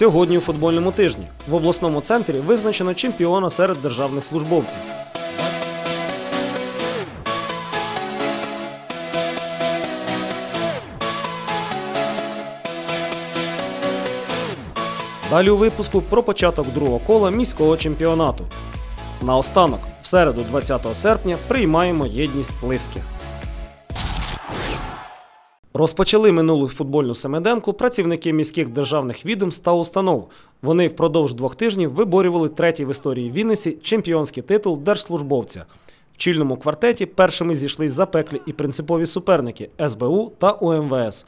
Сьогодні у футбольному тижні в обласному центрі визначено чемпіона серед державних службовців. Далі у випуску про початок другого кола міського чемпіонату. Наостанок, в середу, 20 серпня, приймаємо єдність Лиски. Розпочали минулу футбольну семиденку працівники міських державних відомств та установ. Вони впродовж двох тижнів виборювали третій в історії Вінниці чемпіонський титул держслужбовця. В чільному квартеті першими зійшлись запеклі і принципові суперники СБУ та УМВС.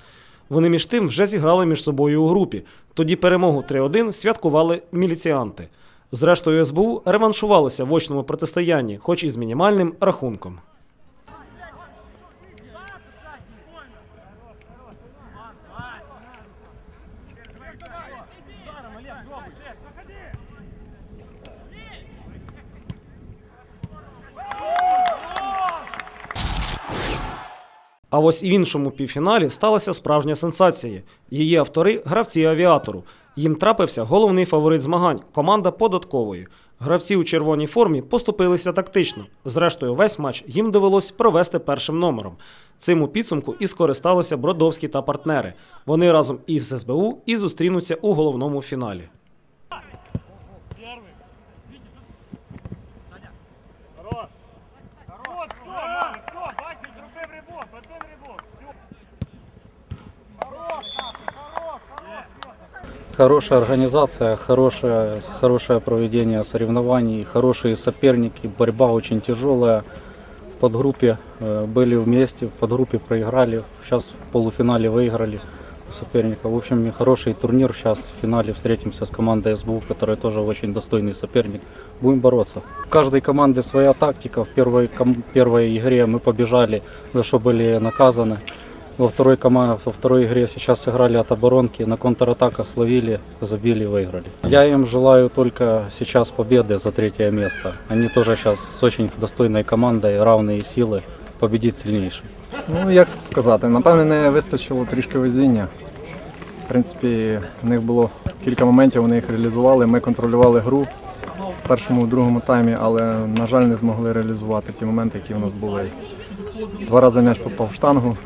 Вони між тим вже зіграли між собою у групі. Тоді перемогу 3-1 святкували міліціанти. Зрештою, СБУ реваншувалися в очному протистоянні, хоч і з мінімальним рахунком. А ось в іншому півфіналі сталася справжня сенсація. Її автори гравці авіатору. Їм трапився головний фаворит змагань команда податкової. Гравці у червоній формі поступилися тактично. Зрештою, весь матч їм довелось провести першим номером. Цим у підсумку і скористалися Бродовські та партнери. Вони разом із СБУ і зустрінуться у головному фіналі. Вот, все, мам, все, бачиш, зробив рибок, один рибок, все. Хорош, Катя, хорош, хорош. Хорошая организация, хорошее, хорошее проведение соревнований, хорошие соперники, борьба очень тяжелая. В подгруппе э, были вместе, в подгруппе проиграли, сейчас в полуфинале выиграли у соперника. В общем, хороший турнир. Сейчас в финале встретимся с командой СБУ, которая тоже очень достойный соперник. Будем бороться. У каждой команды своя тактика. В первой, ком- первой игре мы побежали, за что были наказаны. Во второй, кома- во второй игре сейчас сыграли от оборонки, на контратаках словили, забили, выиграли. Я им желаю только сейчас победы за третье место. Они тоже сейчас с очень достойной командой, равные силы, победить сильнейший. Ну, як сказати, напевне, не вистачило трішки везіння. В принципі, в них було кілька моментів, вони їх реалізували. Ми контролювали гру в першому, в другому таймі, але, на жаль, не змогли реалізувати ті моменти, які в нас були. Два рази м'яч попав в штангу.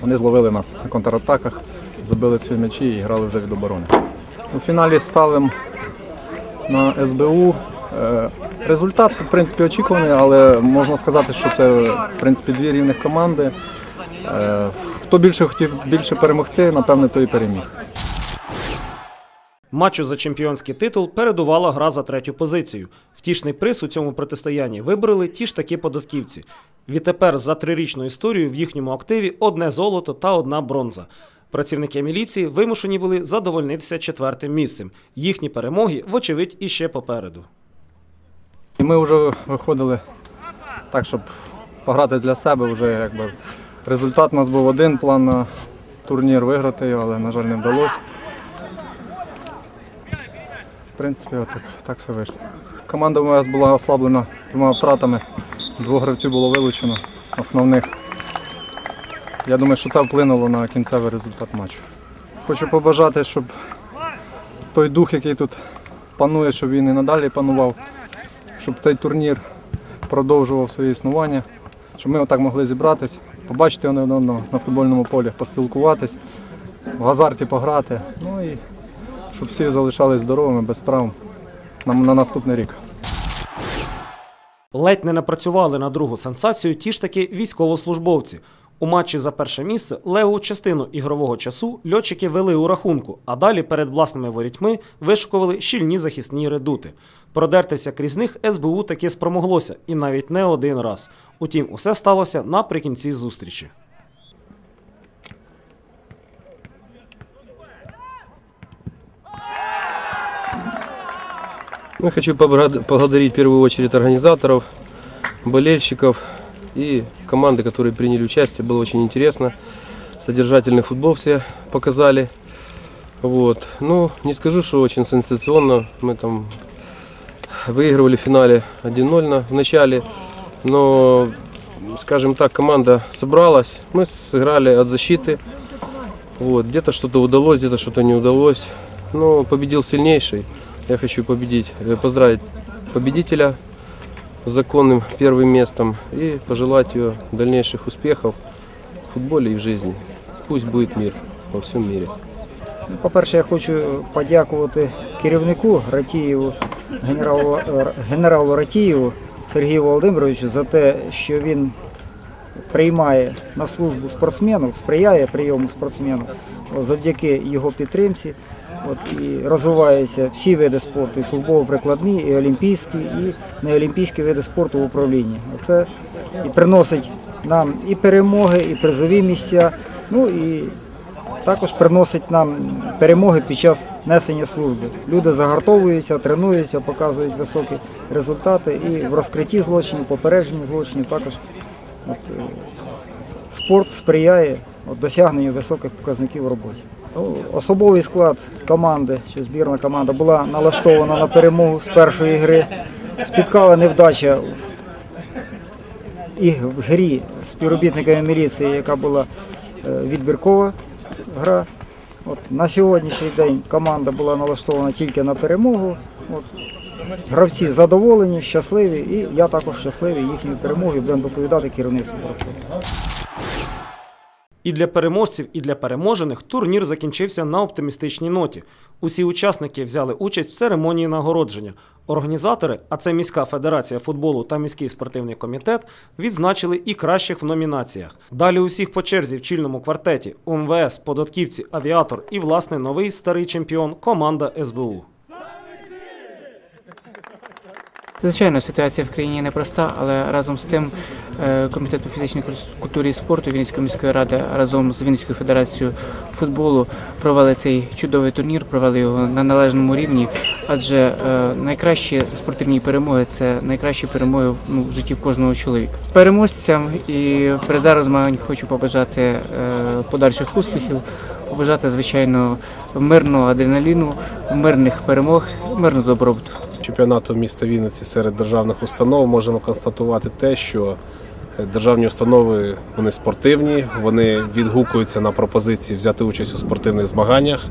Вони зловили нас на контратаках, забили свої м'ячі і грали вже від оборони. У фіналі ставимо на СБУ. Е, Результат, в принципі, очікуваний, але можна сказати, що це в принципі дві рівних команди. Е, Хто більше хотів більше перемогти, напевне, той і переміг. Матчу за чемпіонський титул передувала гра за третю позицію. Втішний приз у цьому протистоянні вибороли ті ж такі податківці. Відтепер за трирічну історію в їхньому активі одне золото та одна бронза. Працівники міліції вимушені були задовольнитися четвертим місцем. Їхні перемоги, вочевидь, іще попереду. Ми вже виходили так, щоб пограти для себе. Вже якби результат у нас був один план на турнір виграти але, на жаль, не вдалося. Принципі, отак, так все вийшло. Команда у нас була ослаблена двома втратами. Двох гравців було вилучено основних. Я думаю, що це вплинуло на кінцевий результат матчу. Хочу побажати, щоб той дух, який тут панує, щоб він і надалі панував щоб цей турнір продовжував своє існування, щоб ми отак могли зібратись, побачити один одного на футбольному полі, поспілкуватись, в азарті пограти. Ну і щоб всі залишались здоровими, без травм на, на наступний рік. Ледь не напрацювали на другу сенсацію ті ж таки військовослужбовці. У матчі за перше місце леву частину ігрового часу льотчики вели у рахунку, а далі перед власними ворітьми вишукували щільні захисні редути. Продертися крізь них СБУ таки спромоглося, і навіть не один раз. Утім, усе сталося наприкінці зустрічі. Ну, хочу поблагодарить в первую очередь организаторов, болельщиков и команды, которые приняли участие. Было очень интересно. Содержательный футбол все показали. Вот. Ну, не скажу, что очень сенсационно. Мы там выигрывали в финале 1-0 в начале. Но, скажем так, команда собралась. Мы сыграли от защиты. Вот. Где-то что-то удалось, где-то что-то не удалось. но победил сильнейший. Я хочу победить, э, поздравить победителя с законным первым местом и пожелать ее дальнейших успехов в футболе и в жизни. Пусть будет мир во всем мире. Ну, По-перше, я хочу подякувати керівнику Ратієву, генералу, е, генералу Ратієву Сергію Володимировичу за те, що він приймає на службу спортсменів, сприяє прийому спортсменів От, завдяки його підтримці. От, і розвиваються всі види спорту, і службово-прикладні, і олімпійські, і неолімпійські види спорту в управлінні. Це і приносить нам і перемоги, і призові місця. Ну і також приносить нам перемоги під час несення служби. Люди загартовуються, тренуються, показують високі результати і в розкритті злочинів, попередженні злочинів також от, е, спорт сприяє досягненню високих показників в роботі. Ну, Особовий склад команди, чи збірна команда була налаштована на перемогу з першої гри. Спіткала невдача і в грі співробітниками міліції, яка була е, відбіркова гра. От, на сьогоднішній день команда була налаштована тільки на перемогу. От, гравці задоволені, щасливі, і я також щасливий їхньою перемогою, будемо доповідати керівництву. І для переможців, і для переможених турнір закінчився на оптимістичній ноті. Усі учасники взяли участь в церемонії нагородження. Організатори, а це міська федерація футболу та міський спортивний комітет, відзначили і кращих в номінаціях. Далі усіх по черзі в чільному квартеті УМВС, податківці, авіатор і власне новий старий чемпіон команда СБУ. Звичайно, ситуація в країні непроста, але разом з тим е, Комітет по фізичній культурі і спорту Вінницької міської ради разом з Вінницькою федерацією футболу провели цей чудовий турнір, провели його на належному рівні. Адже е, найкращі спортивні перемоги це найкращі перемоги ну, в житті кожного чоловіка. Переможцям і призеру змагань хочу побажати е, подальших успіхів, побажати звичайно мирного адреналіну, мирних перемог, мирного добробуту. чемпіонату міста Вінниці серед державних установ можемо констатувати те, що е, державні установи вони спортивні, вони відгукуються на пропозиції взяти участь у спортивних змаганнях,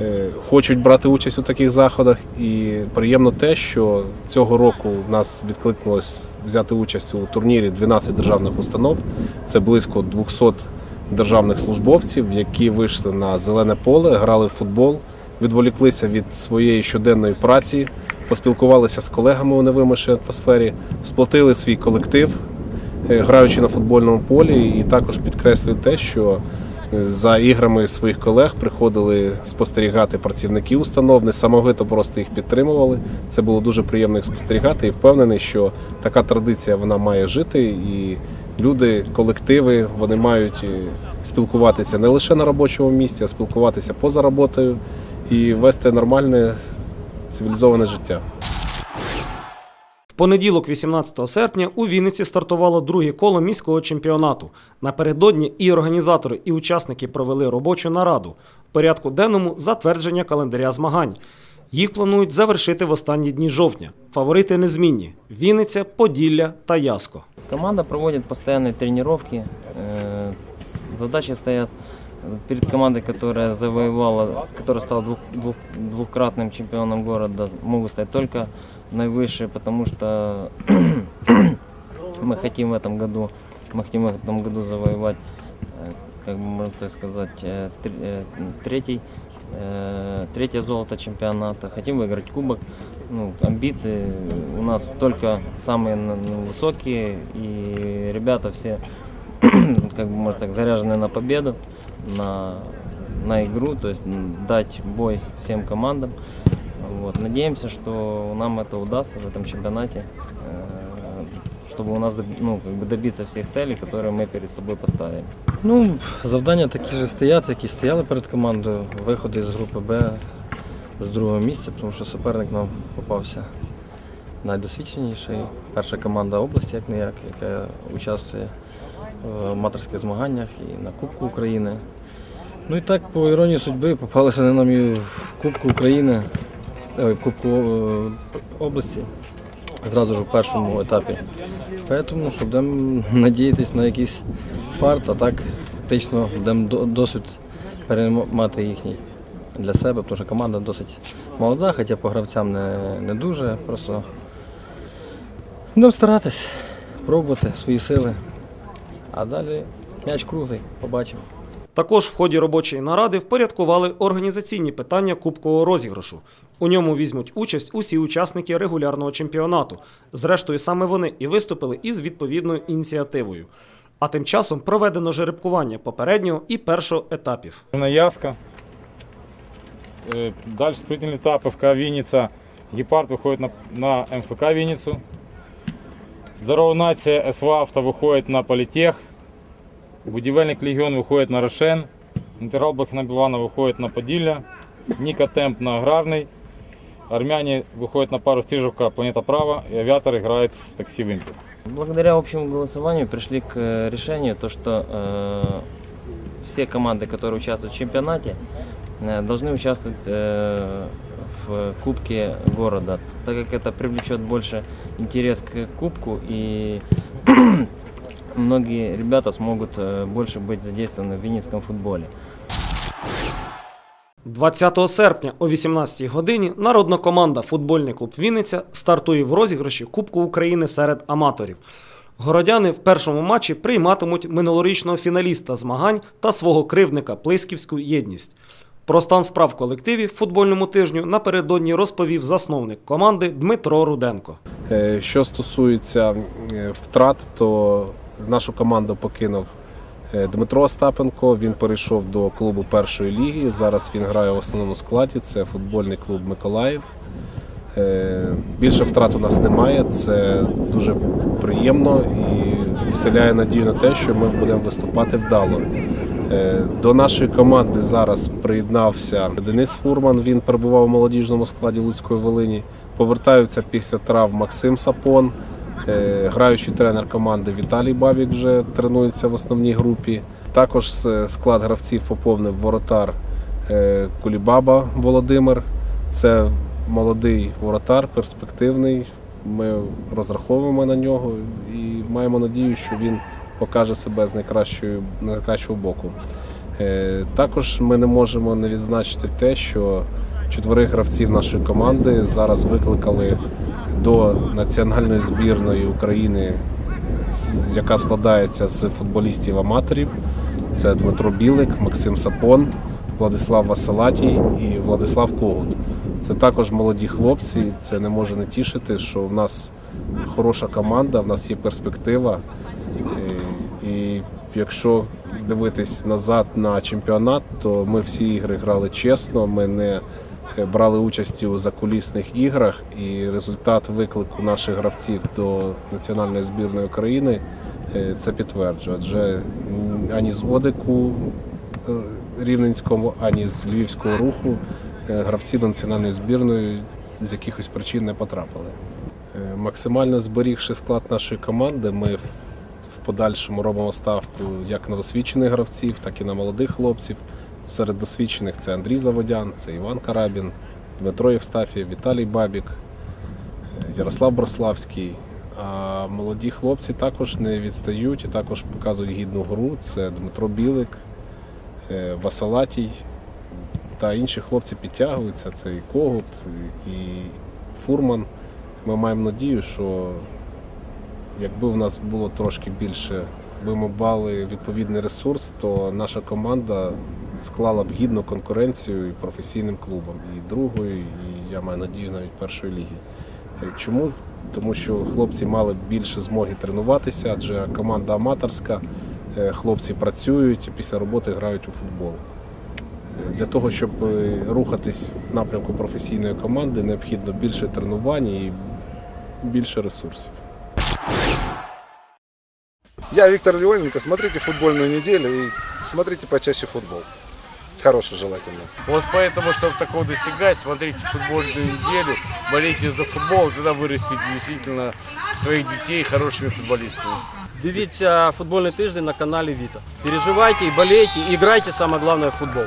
е, хочуть брати участь у таких заходах. І приємно те, що цього року в нас відкликнулось взяти участь у турнірі 12 державних установ. Це близько 200 державних службовців, які вийшли на зелене поле, грали в футбол, відволіклися від своєї щоденної праці поспілкувалися з колегами у невимушеній атмосфері, сплотили свій колектив, е, граючи на футбольному полі, і також підкреслюю те, що е, за іграми своїх колег приходили спостерігати працівники установ, не самовито просто їх підтримували. Це було дуже приємно їх спостерігати. І впевнений, що така традиція вона має жити, і люди, колективи, вони мають е, спілкуватися не лише на робочому місці, а спілкуватися поза роботою і вести нормальне цивілізоване життя. В понеділок, 18 серпня, у Вінниці стартувало друге коло міського чемпіонату. Напередодні і організатори, і учасники провели робочу нараду. В порядку денному затвердження календаря змагань. Їх планують завершити в останні дні жовтня. Фаворити незмінні: Вінниця, Поділля та Яско. Команда проводит постоянные тренировки. Э, Задачи стоят перед командой, которая завоевала, которая стала двух, двух- двукратным чемпионом города, могут стать только наивысшие, потому что мы хотим в этом году, мы хотим в этом году завоевать, э, как бы можно так сказать, э, тр- э, третий, э, третье золото чемпионата. Хотим выиграть кубок. Ну, амбиции у нас только самые ну, высокие, и ребята все, как бы можно так, заряжены на победу, на, на игру, то есть дать бой всем командам. Вот. Надеемся, что нам это удастся в этом чемпионате, э, чтобы у нас ну, как бы добиться всех целей, которые мы перед собой поставили. Ну, завдання такі ж стоять, які стояли перед командою. Виходи з групи Б з другого місця, тому що суперник нам попався найдосвідченіший. Перша команда області, як не як, яка участвує в аматорських змаганнях і на Кубку України. Ну і так, по іронії судьби, попалися вони нам і в Кубку України, ой, в Кубку е, області, зразу ж у першому етапі. Тому що будемо надіятися на якийсь фарт, а так фактично будемо досвід переймати їхній. Для себе, тому що команда досить молода, хоча по гравцям не, не дуже. Просто будемо старатись, пробувати свої сили. А далі м'яч круглий, побачимо. Також в ході робочої наради впорядкували організаційні питання кубкового розіграшу. У ньому візьмуть участь усі учасники регулярного чемпіонату. Зрештою, саме вони і виступили із відповідною ініціативою. А тим часом проведено жеребкування попереднього і першого етапів. Яска. Э, Дальше вступительный этап ФК Винница. Гепард выходит на, на МФК Винницу. Здорова нація СВ Авто выходит на Политех. Будівельник Легіон виходить на Рошен. Інтеграл Бахнабілана виходить на Поділля. Ніка Темп на Аграрний. Армяне выходят на пару Стрижевка Планета Права. И авиатор играет с такси Вимпел. Благодаря общему голосованию пришли к э, решению, то, что э, все команды, которые участвуют в чемпионате, э, должны участвовать э, в Кубке города, так как это привлечет больше интерес к Кубку и многие ребята смогут э, больше быть задействованы в винницком футболе. 20 серпня о 18 годині народна команда Футбольний клуб Вінниця стартує в розіграші Кубку України серед аматорів. Городяни в першому матчі прийматимуть минулорічного фіналіста змагань та свого кривдника Плисківську єдність. Про стан справ в колективі футбольному тижню напередодні розповів засновник команди Дмитро Руденко. Е, Що стосується е, втрат, то нашу команду покинув е, Дмитро Остапенко. Він перейшов до клубу першої ліги. Зараз він грає в основному складі. Це футбольний клуб Миколаїв. Більше втрат у нас немає. Це дуже приємно і вселяє надію на те, що ми будемо виступати вдало. Е, До нашої команди зараз приєднався Денис Фурман. Він перебував у молодіжному складі Луцької Волині. Повертаються після трав Максим Сапон. Е, Граючий тренер команди Віталій Бабік вже тренується в основній групі. Також склад гравців поповнив воротар е, Кулібаба Володимир. Це молодий воротар, перспективний. Ми розраховуємо на нього і маємо надію, що він покаже себе з найкращої, найкращого боку. Е, Також ми не можемо не відзначити те, що чотирьох гравців нашої команди зараз викликали до національної збірної України, яка складається з футболістів-аматорів. Це Дмитро Білик, Максим Сапон, Владислав Василатій і Владислав Когут. Це також молоді хлопці. Це не може не тішити, що в нас хороша команда, в нас є перспектива. Якщо дивитись назад на чемпіонат, то ми всі ігри грали чесно. Ми не е, брали участі у закулісних іграх, і результат виклику наших гравців до національної збірної України е, це підтверджує. Адже ані з Одику е, Рівненському, ані з Львівського руху гравці до національної збірної з якихось причин не потрапили. Максимально зберігши склад нашої команди, ми подальшому робимо ставку як на досвідчених гравців, так і на молодих хлопців. Серед досвідчених це Андрій Заводян, це Іван Карабін, Дмитро Євстафєв, Віталій Бабік, Ярослав Брославський. А молоді хлопці також не відстають і також показують гідну гру. Це Дмитро Білик, е, Васалатій та інші хлопці підтягуються. Це і Когут, і Фурман. Ми маємо надію, що якби у нас було трошки більше, би ми мали відповідний ресурс, то наша команда склала б гідну конкуренцію і професійним клубам, і другої, і я маю надію навіть першої ліги. Е, Чому? Тому що хлопці мали більше змоги тренуватися, адже команда аматорська, е, хлопці працюють і після роботи грають у футбол. Е, Для того, щоб рухатись в напрямку професійної команди, необхідно більше тренувань і більше ресурсів. Я Виктор Леоненко. Смотрите футбольную неделю и смотрите почаще футбол. Хороший желательно. Вот поэтому, чтобы такого достигать, смотрите футбольную неделю, болейте за футбол, тогда вырастите действительно своих детей хорошими футболистами. Дивіться футбольний тиждень на каналі Віта. Переживайте і болейте, і грайте саме головне в футбол.